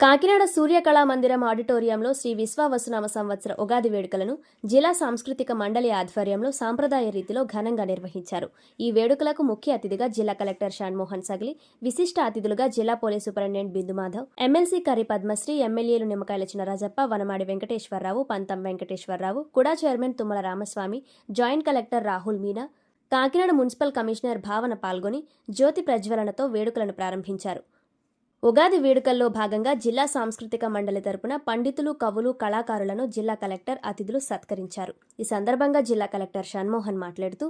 కాకినాడ సూర్యకళా మందిరం ఆడిటోరియంలో శ్రీ విశ్వావసునామ సంవత్సర ఉగాది వేడుకలను జిల్లా సాంస్కృతిక మండలి ఆధ్వర్యంలో సాంప్రదాయ రీతిలో ఘనంగా నిర్వహించారు. ఈ వేడుకలకు ముఖ్య అతిథిగా జిల్లా కలెక్టర్ షాన్మోహన్ సగిలి విశిష్ట అతిథులుగా జిల్లా పోలీస్ సూపరింటెండెంట్ బిందుమాధవ్ ఎమ్మెల్సీ కరి పద్మశ్రీ ఎమ్మెల్యేలు Nimmakayala Chinarajappa Vanamadi Venkateswararao Pantham Venkateswararao KUDA chairman Tummala Ramaswamy joint collector Rahul Meena Kakinada municipal commissioner Bhavana పాల్గొని జ్యోతి ప్రజ్వలనతో వేడుకలను ప్రారంభించారు. ఉగాది వేడుకల్లో భాగంగా జిల్లా సాంస్కృతిక మండలి తరపున పండితులు కవులు కళాకారులను జిల్లా కలెక్టర్ అతిథులు సత్కరించారు. ఈ సందర్భంగా జిల్లా కలెక్టర్ షణ్మోహన్ మాట్లాడుతూ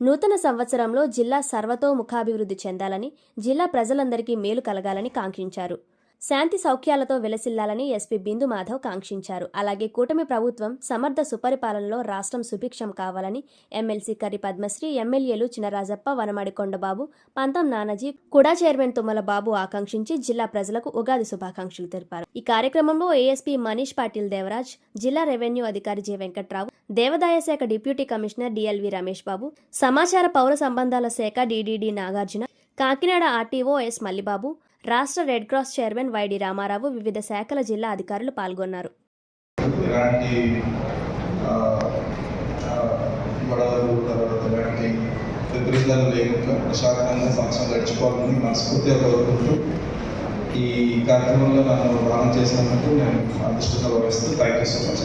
నూతన సంవత్సరంలో జిల్లా సర్వతోముఖాభివృద్ధి చెందాలని జిల్లా ప్రజలందరికీ మేలు కలగాలని కాంక్షించారు. శాంతి సౌఖ్యాలతో వెలసిల్లాలని ఎస్పీ బిందు మాధవ్ కాంక్షించారు. అలాగే కూటమి ప్రభుత్వం సమర్థ సుపరిపాలనలో రాష్ట్రం సుభిక్షం కావాలని ఎమ్మెల్సీ కర్రి పద్మశ్రీ ఎమ్మెల్యేలు చినరాజప్ప వనమాడి కొండబాబు పంతం నానాజీ కుడా చైర్మన్ తుమ్మల బాబు ఆకాంక్షించి జిల్లా ప్రజలకు ఉగాది శుభాకాంక్షలు తెలిపారు. ఈ కార్యక్రమంలో ఏఎస్పీ మనీష్ పాటిల్ దేవరాజ్ జిల్లా రెవెన్యూ అధికారి జె వెంకట్రావు దేవాదాయ శాఖ deputy commissioner DLV Ramesh Babu సమాచార పౌర సంబంధాల శాఖ DDD Nagarjuna Kakinada RTO S Mallibabu రాష్ట్ర Red Cross chairman YD Ramarao వివిధ శాఖల జిల్లా అధికారులు పాల్గొన్నారు. లేకుండా ప్రశాంతంగా సంవత్సరం గడిచిపోవాలని మనస్ఫూర్తిగా కోరుకుంటూ ఈ కార్యక్రమంలో నన్ను భాగం చేసినందుకు నేను అదృష్టంగా భావిస్తూ థ్యాంక్ యూ సో మచ్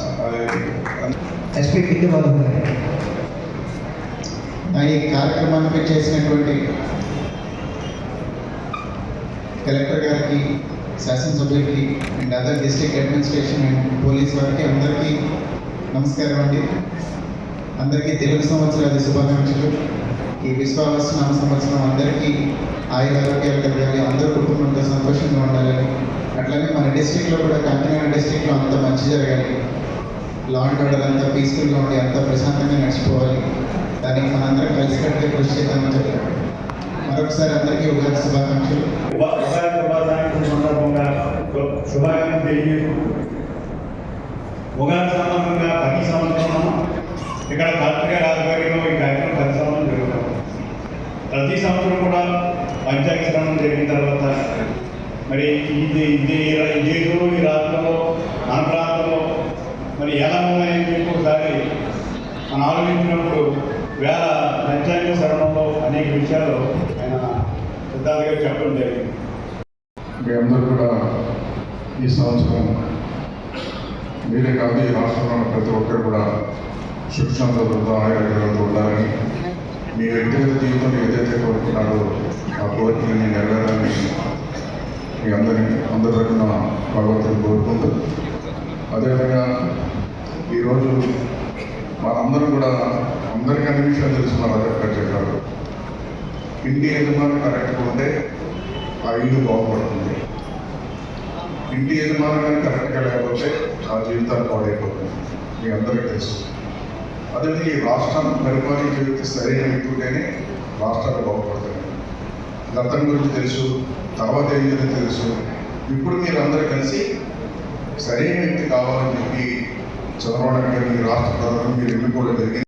ఆ ఈ కార్యక్రమానికి చేసినటువంటి కలెక్టర్ గారికి శాసనసభ్యులకి and other district administration and police వారికి అందరికీ నమస్కారం అండి. అందరికీ తెలుగు సంవత్సరాది శుభాకాంక్షలు. ఈ విశ్వాస నామ సంవత్సరం అందరికీ ఆయుర ఆరోగ్యాలు కలగాలి. అందరూ కుటుంబంతో సంతోషంగా ఉండాలని. అట్లనే మన డిస్ట్రిక్ట్లో కూడా కాకినాడ డిస్టిక్లో అంత మంచి జరగాలి. లా అండ్ ఆర్డర్ అంతా పీస్ఫుల్గా ఉండి అంతా ప్రశాంతంగా నడిచిపోవాలి. దానికి మనందరం కలిసికట్టుగా కృషి చేద్దామని చెప్పారు. మరొకసారి అందరికీ ఉగాది శుభాకాంక్షలు. సందర్భంగా శుభాకాంక్షలు తెలియజేస్తూ ఉగాది సందర్భంగా ప్రతి సంవత్సరం ఇక్కడ కలెక్టర్ గారి ఆధ్వర్యంలో ఈ కార్యక్రమం ప్రతి సంవత్సరం జరుగుతాం ప్రతి సంవత్సరం కూడా పంచాయతీ శ్రమం జరిగిన తర్వాత మరి ఇది ఇది ఈ ఈ దేశంలో ఈ రాష్ట్రంలో మన ప్రాంతంలో మరి ఎలా ఉన్నాయని చెప్పి ఒకసారి మనం ఆలోచించినప్పుడు వేల పంచాయతీ శరణంలో అనేక విషయాలు ఆయన సిద్ధార్థ గారు చెప్పడం జరిగింది. మీ అందరూ కూడా ఈ సంవత్సరం మీరే కాదు ఈ రాష్ట్రంలో ప్రతి ఒక్కరు కూడా సుఖశాంతలతో ఆరోగ్యాలతో ఉండాలని మీ వ్యక్తిగత జీవితంలో ఏదైతే కోరుకున్నారో ఆ కోరికలని నెరవేరాలని మీ అందరి అందరి తరఫున భగవంతుని కోరుకుంటూ అదేవిధంగా ఈరోజు మనందరం కూడా అందరికీ అన్ని విషయాలు తెలుసు మన అధికారు చెప్పారు ఇంటి యజమాని కరెక్ట్గా ఉంటే ఆ ఇల్లు బాగుపడుతుంది. ఇంటి యజమాని కానీ కరెక్ట్గా లేకపోతే ఆ జీవితాలు పాడైపోతుంది. మీ అందరికీ తెలుసు. అదే ఈ రాష్ట్రం పరిపాలించే వ్యక్తి సరైన వ్యక్తి ఉంటేనే రాష్ట్రాలు బాగుపడతాయి. గతం గురించి తెలుసు తర్వాత ఏం జరిగింది తెలుసు. ఇప్పుడు మీరందరూ కలిసి సరైన వ్యక్తి కావాలని చెప్పి చంద్రబాబు నాయుడు గారిని రాష్ట్ర ప్రధాని మీరు ఎన్నుకోవడం జరిగింది.